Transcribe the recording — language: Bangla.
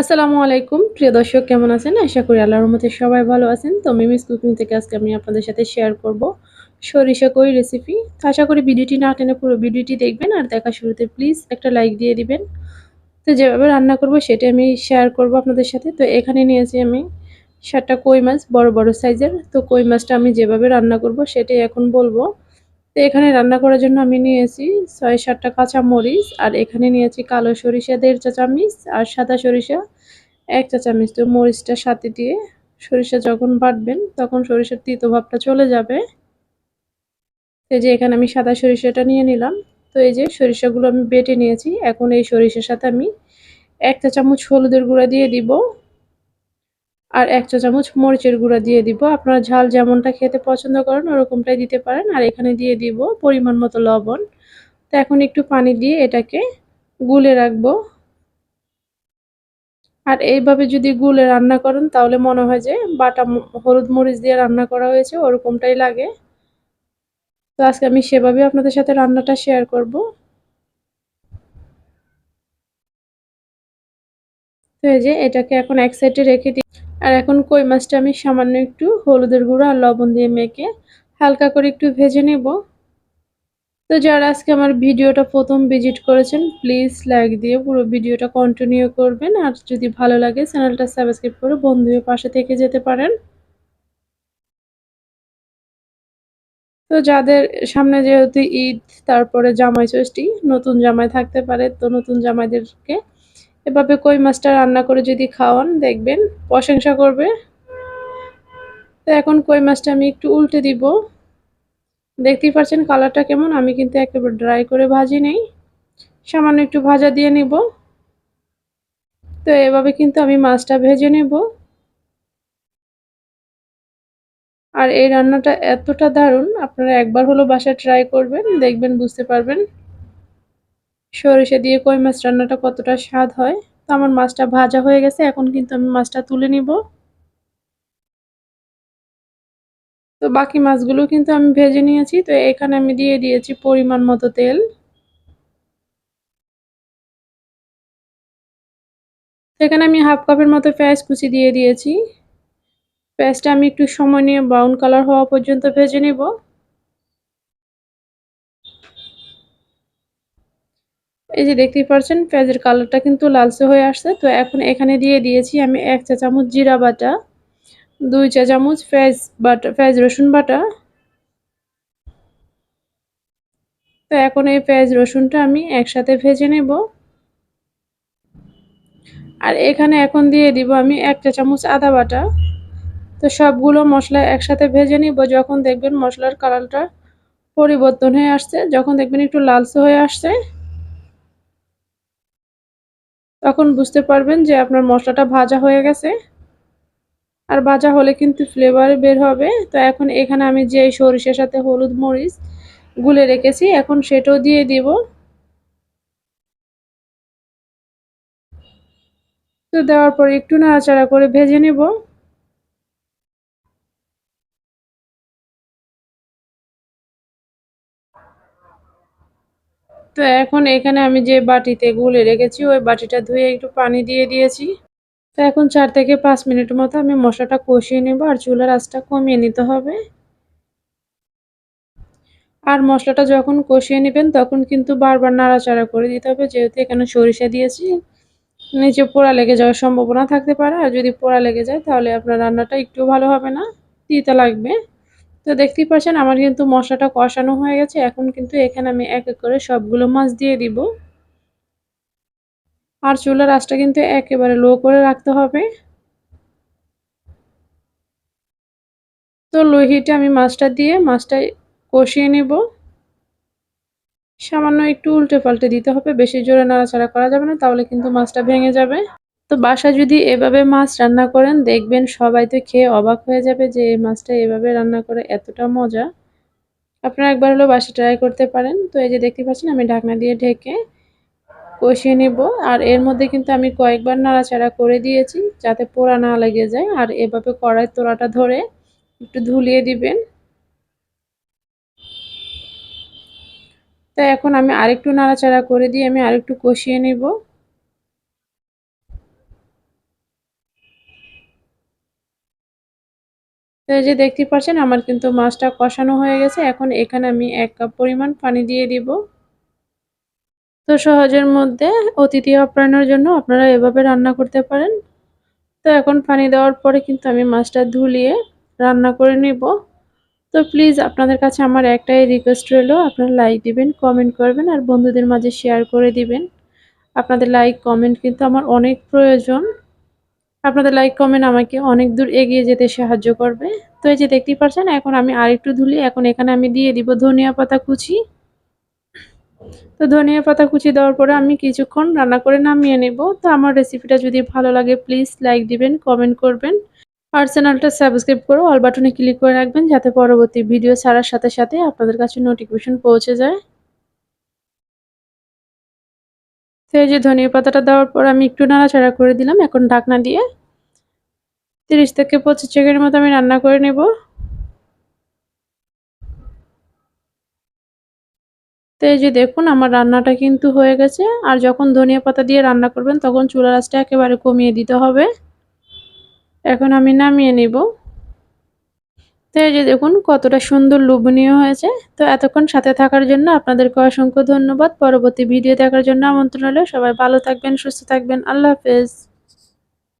আসসালামু আলাইকুম। প্রিয় দর্শক, কেমন আছেন? আশা করি আল্লাহর রহমতে সবাই ভালো আছেন। তো মিমিস কুকিং থেকে আজকে আমি আপনাদের সাথে শেয়ার করব সরিষা কই রেসিপি তো আশা করি ভিডিওটি না টেনে পুরো ভিডিওটি দেখবেন আর দেখা শুরুতে প্লিজ একটা লাইক দিয়ে দিবেন। তো যেভাবে রান্না করব সেটা আমি শেয়ার করব আপনাদের সাথে। তো এখানে নিয়েছি আমি সাতটা কই মাছ, বড় বড় সাইজের তো কই মাছটা আমি যেভাবে রান্না করব সেটাই এখন বলব। তো এখানে রান্না করার জন্য আমি নিয়েছি ছয় সাতটা কাঁচা মরিচ আর এখানে নিয়েছি কালো সরিষা দেড় চা চামচ আর সাদা সরিষা এক চা চামচ তো মরিচটা সাথে দিয়ে সরিষা যখন বাটবেন তখন সরিষার তিতো ভাবটা চলে যাবে। এই যে এখানে আমি সাদা সরিষাটা নিয়ে নিলাম। তো এই যে সরিষাগুলো আমি বেটে নিয়েছি। এখন এই সরিষার সাথে আমি এক চা চামচ হলুদের গুঁড়া দিয়ে দিব। আর এক চা চামচ মরিচের গুঁড়া দিয়ে দিব। আপনারা ঝাল যেমনটা খেতে পছন্দ করেন, ওরকমটাই দিতে পারেন। আর এখানে দিয়ে দিব পরিমাণ মতো লবণ। তো এখন একটু পানি দিয়ে এটাকে গুলে রাখব। আর এইভাবে যদি গুলে রান্না করেন, তাহলে মনে হয় যে বাটা হলুদ মরিচ দিয়ে রান্না করা হয়েছে, ওরকমটাই লাগে। তো আজকে আমি সেভাবে আপনাদের সাথে রান্নাটা শেয়ার করব। তো এই যে এটাকে এখন এক সাইডে রেখে দিই আর এখন কই মাছটা আমি সামান্য একটু হলুদের গুঁড়ো আর লবণ দিয়ে মেখে হালকা করে একটু ভেজে নেব। তো যারা আজকে আমার ভিডিওটা প্রথম ভিজিট করেছেন, প্লিজ লাইক দিয়ে পুরো ভিডিওটা কন্টিনিউ করবেন। আর যদি ভালো লাগে, চ্যানেলটা সাবস্ক্রাইব করে বন্ধুদের পাশে থেকে যেতে পারেন। তো যাদের সামনে যেহেতু ঈদ, তারপরে জামাই ষষ্ঠী, নতুন জামাই থাকতে পারে, তো নতুন জামাইদেরকে এভাবে কই মাছটা রান্না করে যদি খাওয়ান, দেখবেন প্রশংসা করবে। তো এখন কই মাছটা আমি একটু উল্টে দিব। দেখতেই পাচ্ছেন কালারটা কেমন, আমি কিন্তু একেবারে ড্রাই করে ভাজি নেই। সামান্য একটু ভাজা দিয়ে নিব। তো এভাবে কিন্তু আমি মাছটা ভেজে নেব। আর এই রান্নাটা এতটা দারুণ, আপনারা একবার হলো বাসায় ট্রাই করবেন, দেখবেন বুঝতে পারবেন। সরিষা দিয়ে কই মাছ রান্নাটা কতটা স্বাদ হয়। তো আমার মাছটা ভাজা হয়ে গেছে, এখন কিন্তু আমি মাছটা তুলে নিব। তো বাকি মাছগুলো কিন্তু আমি ভেজে নিয়েছি, তো এখানে আমি দিয়ে দিয়েছি পরিমাণ মতো তেল। এখানে আমি হাফ কাপের মতো পেঁয়াজ কুচি দিয়ে দিয়েছি। পেঁয়াজটা আমি একটু সময় নিয়ে ব্রাউন কালার হওয়া পর্যন্ত ভেজে নেব। এই যে দেখতেই পাচ্ছেন পেঁয়াজের কালারটা কিন্তু লালচে হয়ে আসছে। তো এখন এখানে দিয়ে দিয়েছি আমি এক চা চামচ জিরা বাটা, দুই চা চামচ পেঁয়াজ বাটা, পেঁয়াজ রসুন বাটা। তো এখন এই পেঁয়াজ রসুনটা আমি একসাথে ভেজে নেব। আর এখানে এখন দিয়ে দিব আমি এক চা চামচ আদা বাটা। তো সবগুলো মশলা একসাথে ভেজে নিব, যখন দেখবেন মশলার কালারটা পরিবর্তন হয়ে আসছে, যখন দেখবেন একটু লালচে হয়ে আসছে। তখন বুঝতে পারবেন যে আপনার মশলাটা ভাজা হয়ে গেছে। আর ভাজা হলে কিন্তু ফ্লেভার বের হবে। তো এখন এখানে আমি যে সরিষার সাথে হলুদ মরিচ গুলে রেখেছি, এখন সেটাও দিয়ে দিব। তো দেওয়ার পর একটু নাড়াচাড়া করে ভেজে নেব। তো এখন এখানে আমি যে বাটিতে গুলে রেখেছি, ওই বাটিটা ধুয়ে একটু পানি দিয়ে দিয়েছি। তো এখন চার থেকে পাঁচ মিনিট মতো আমি মশলাটা কষিয়ে নেব আর চুলার আঁচটা কমিয়ে নিতে হবে। আর মশলাটা যখন কষিয়ে নেবেন, তখন কিন্তু বারবার নাড়াচাড়া করে দিতে হবে, যেহেতু এখানে সরিষা দিয়েছি। নিচে পোড়া লেগে যাওয়ার সম্ভাবনা থাকতে পারে, আর যদি পোড়া লেগে যায়, তাহলে আপনার রান্নাটা একটু ভালো হবে না, তিতা লাগবে। তো দেখতেই পাচ্ছেন আমার কিন্তু মশলাটা কষানো হয়ে গেছে। এখন কিন্তু এখানে আমি এক এক করে সবগুলো মাছ দিয়ে দিব। আর চুলার আঁচটা কিন্তু একেবারে লো করে রাখতে হবে। তো লো হিটে আমি মাছটা দিয়ে মাছটা কষিয়ে নেব। সামান্য একটু উল্টে পাল্টে দিতে হবে, বেশি জোরে নাড়াচাড়া করা যাবে না, তাহলে কিন্তু মাছটা ভেঙে যাবে। তো বাসা যদি এভাবে মাছ রান্না করেন, দেখবেন সবাই তো খেয়ে অবাক হয়ে যাবে যে এই মাছটা এভাবে রান্না করে এতটা মজা। আপনারা একবার হলো বাসা ট্রাই করতে পারেন। তো এই যে দেখতে পাচ্ছেন, আমি ঢাকনা দিয়ে ঢেকে কষিয়ে নেব। আর এর মধ্যে কিন্তু আমি কয়েকবার নাড়াচাড়া করে দিয়েছি যাতে পোড়া না লেগে যায়। আর এভাবে কড়াই তোড়াটা ধরে একটু ধুলিয়ে দিবেন। তো এখন আমি আরেকটু নাড়াচাড়া করে দিয়ে আমি আরেকটু কষিয়ে নেব। তো এই যে দেখতে পাচ্ছেন, আমার কিন্তু মাছটা কষানো হয়ে গেছে। এখন এখানে আমি এক কাপ পরিমাণ পানি দিয়ে দিব। তো সহজের মধ্যে অতিথি আপ্যায়নের জন্য আপনারা এভাবে রান্না করতে পারেন। তো এখন পানি দেওয়ার পরে কিন্তু আমি মাছটা ধুলিয়ে রান্না করে নিব। তো প্লিজ আপনাদের কাছে আমার একটাই রিকোয়েস্ট রইল, আপনারা লাইক দিবেন কমেন্ট করবেন আর বন্ধুদের মাঝে শেয়ার করে দিবেন। আপনাদের লাইক কমেন্ট কিন্তু আমার অনেক প্রয়োজন। আপনাদের লাইক কমেন্ট আমাকে অনেক দূর এগিয়ে যেতে সাহায্য করবে। তো এই যে দেখতেই পাচ্ছেন এখন আমি আরেকটু ধুলি, এখন এখানে আমি দিয়ে দিব ধনিয়া পাতা কুচি। তো ধনিয়া পাতা কুচি দেওয়ার পরে আমি কিছুক্ষণ রান্না করে নামিয়ে নেব। তো আমার রেসিপিটা যদি ভালো লাগে প্লিজ লাইক দিবেন কমেন্ট করবেন। আর চ্যানেলটা সাবস্ক্রাইব করে অল বাটনে ক্লিক করে রাখবেন, যাতে পরবর্তী ভিডিও ছাড়ার সাথে সাথে আপনাদের কাছে নোটিফিকেশন পৌঁছে যায়। তো এই যে ধনিয়া পাতাটা দেওয়ার পর আমি একটু নাড়াচাড়া করে দিলাম, এখন ঢাকনা দিয়ে তিরিশ থেকে পঁচিশ সেকেন্ডের মতো আমি রান্না করে নেব। তো এই যে দেখুন, আমার রান্নাটা কিন্তু হয়ে গেছে, আর যখন ধনিয়া পাতা দিয়ে রান্না করবেন তখন চুলা রাসটা একেবারে কমিয়ে দিতে হবে। এখন আমি নামিয়ে নেব। তো এই যে দেখুন, কতটা সুন্দর লোভনীয় হয়েছে। তো এতক্ষণ সাথে থাকার জন্য আপনাদেরকে অসংখ্য ধন্যবাদ। পরবর্তী ভিডিও দেখার জন্য আমন্ত্রণ হলে সবাই ভালো থাকবেন, সুস্থ থাকবেন। আল্লাহ হাফেজ।